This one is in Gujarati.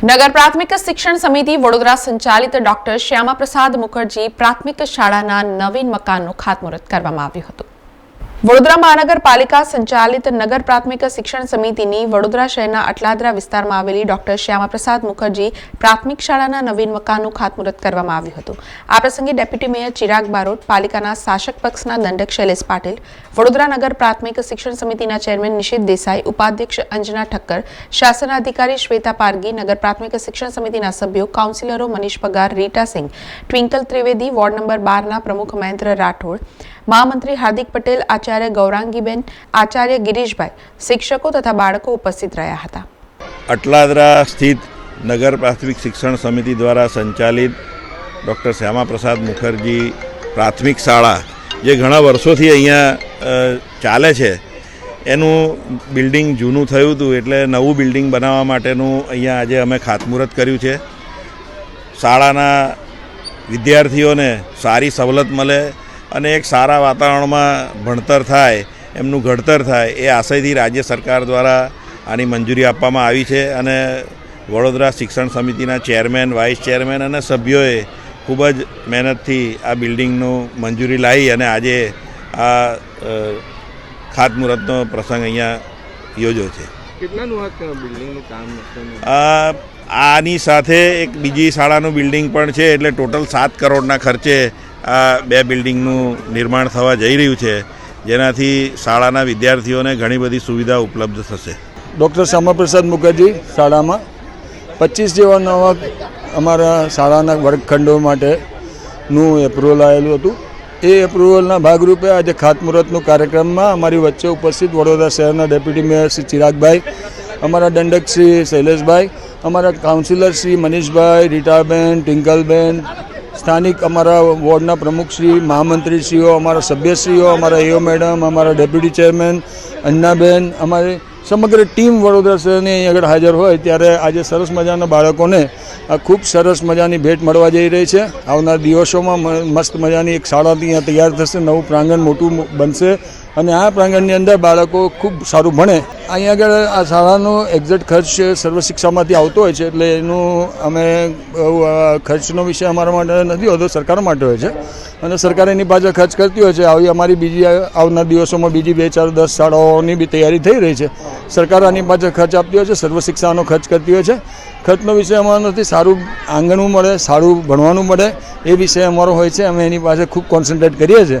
નગર પ્રાથમિક શિક્ષણ સમિતિ વડોદરા સંચાલિત ડોક્ટર શ્યામાપ્રસાદ મુખર્જી પ્રાથમિક શાળાના નવીન મકાનનું ખાતમુહૂર્ત કરવામાં આવ્યું હતું. વડોદરા મહાનગરપાલિકા સંચાલિત નગર પ્રાથમિક શિક્ષણ સમિતિની વડોદરા શહેરના અટલાદરા વિસ્તારમાં આવેલી ડોક્ટર શ્યામાપ્રસાદ મુખર્જી પ્રાથમિક શાળાના નવીન મકાનનું ખાતમુહૂર્ત કરવામાં આવ્યું હતું. આ પ્રસંગે ડેપ્યુટી મેયર ચિરાગ બારોટ, પાલિકાના શાસક પક્ષના દંડક શૈલેષ પાટીલ, વડોદરા નગર પ્રાથમિક શિક્ષણ સમિતિના ચેરમેન નિશિત દેસાઈ, ઉપાધ્યક્ષ અંજના ઠક્કર, શાસન અધિકારી શ્વેતા પારગી, નગર પ્રાથમિક શિક્ષણ સમિતિના સભ્યો કાઉન્સિલરો મનીષ પગાર, રીટા સિંહ ટ્વિંકલ ત્રિવેદી, વોર્ડ નંબર બારના પ્રમુખ મહેન્દ્ર રાઠોડ મહામંત્રી હાર્દિક પટેલ, આચાર્ય ગૌરાંગીબેન, આચાર્ય ગિરીશભાઈ, શિક્ષકો તથા બાળકો ઉપસ્થિત રહ્યા હતા. અટલાદરા સ્થિત નગર પ્રાથમિક શિક્ષણ સમિતિ દ્વારા સંચાલિત ડૉક્ટર શ્યામાપ્રસાદ મુખર્જી પ્રાથમિક શાળા, જે ઘણા વર્ષોથી અહીંયા ચાલે છે, એનું બિલ્ડિંગ જૂનું થયું હતું એટલે નવું બિલ્ડિંગ બનાવવા માટેનું અહીંયા આજે અમે ખાતમુહૂર્ત કર્યું છે. શાળાના વિદ્યાર્થીઓને સારી સવલત મળે અને એક સારા વાતાવરણમાં ભણતર થાય એમનું ઘડતર થાય એ આશયથી રાજ્ય સરકાર દ્વારા આની મંજૂરી આપવામાં આવી છે. અને વડોદરા શિક્ષણ સમિતિના ચેરમેન વાઇસ ચેરમેન અને સભ્યોએ ખૂબ જ મહેનતથી આ બિલ્ડિંગનું મંજૂરી લાવી અને આજે આ ખાતમુહૂર્તનો પ્રસંગ અહીંયા યોજ્યો છે. આની સાથે એક બીજી શાળાનું બિલ્ડિંગ પણ છે એટલે ટોટલ સાત કરોડના ખર્ચે આ બે બિલ્ડિંગનું નિર્માણ થવા જઈ રહ્યું છે, જેનાથી શાળાના વિદ્યાર્થીઓને ઘણી બધી સુવિધા ઉપલબ્ધ થશે. ડૉક્ટર શ્યામાપ્રસાદ મુખર્જી શાળામાં. પચીસ જેવા નવા અમારા શાળાના વર્ગખંડો માટેનું એપ્રુવલ આવેલું હતું. એ એપ્રુવલના ભાગરૂપે આજે ખાતમુહૂર્તનું કાર્યક્રમમાં અમારી વચ્ચે ઉપસ્થિત વડોદરા શહેરના ડેપ્યુટી મેયર શ્રી ચિરાગભાઈ, અમારા દંડક શ્રી શૈલેષભાઈ, અમારા કાઉન્સિલર શ્રી મનીષભાઈ, રીટાબેન, ટિંકલબેન સ્થાનિક અમારા વોર્ડના પ્રમુખશ્રી મહામંત્રીશ્રીઓ, અમારા સભ્યશ્રીઓ, અમારા એઓ મેડમ, અમારા ડેપ્યુટી ચેરમેન, અન્નાબેન, અમારી સમગ્ર ટીમ વડોદરા શહેરની અહીં આગળ હાજર હોય ત્યારે આજે સરસ મજાના બાળકોને આ ખૂબ સરસ મજાની ભેટ મળવા જઈ રહી છે. આવનાર દિવસોમાં મસ્ત મજાની એક શાળા ત્યાં તૈયાર થશે, નવું પ્રાંગણ મોટું બનશે. અને આ પ્રાંગણની અંદર બાળકો ખૂબ સારું ભણે. અહીં આગળ આ શાળાનો એક્ઝેક્ટ ખર્ચ સર્વ શિક્ષામાંથી આવતો હોય છે, એટલે એનું અમે ખર્ચનો વિષય અમારા માટે નથી હોતો, સરકાર માટે હોય છે. અને સરકાર એની પાછળ ખર્ચ કરતી હોય છે. આવી અમારી બીજી આવનાર દિવસોમાં બીજી બે, ચાર, દસ શાળાઓની બી તૈયારી થઈ રહી છે. સરકાર આની પાછળ ખર્ચ આપતી હોય છે, સર્વ શિક્ષાનો ખર્ચ કરતી હોય છે. ખર્ચનો વિષય અમારો નથી, સારું આંગણું મળે, સારું ભણવાનું મળે, એ વિષય અમારો હોય છે. અમે એની પાસે ખૂબ કોન્સન્ટ્રેટ કરીએ છીએ.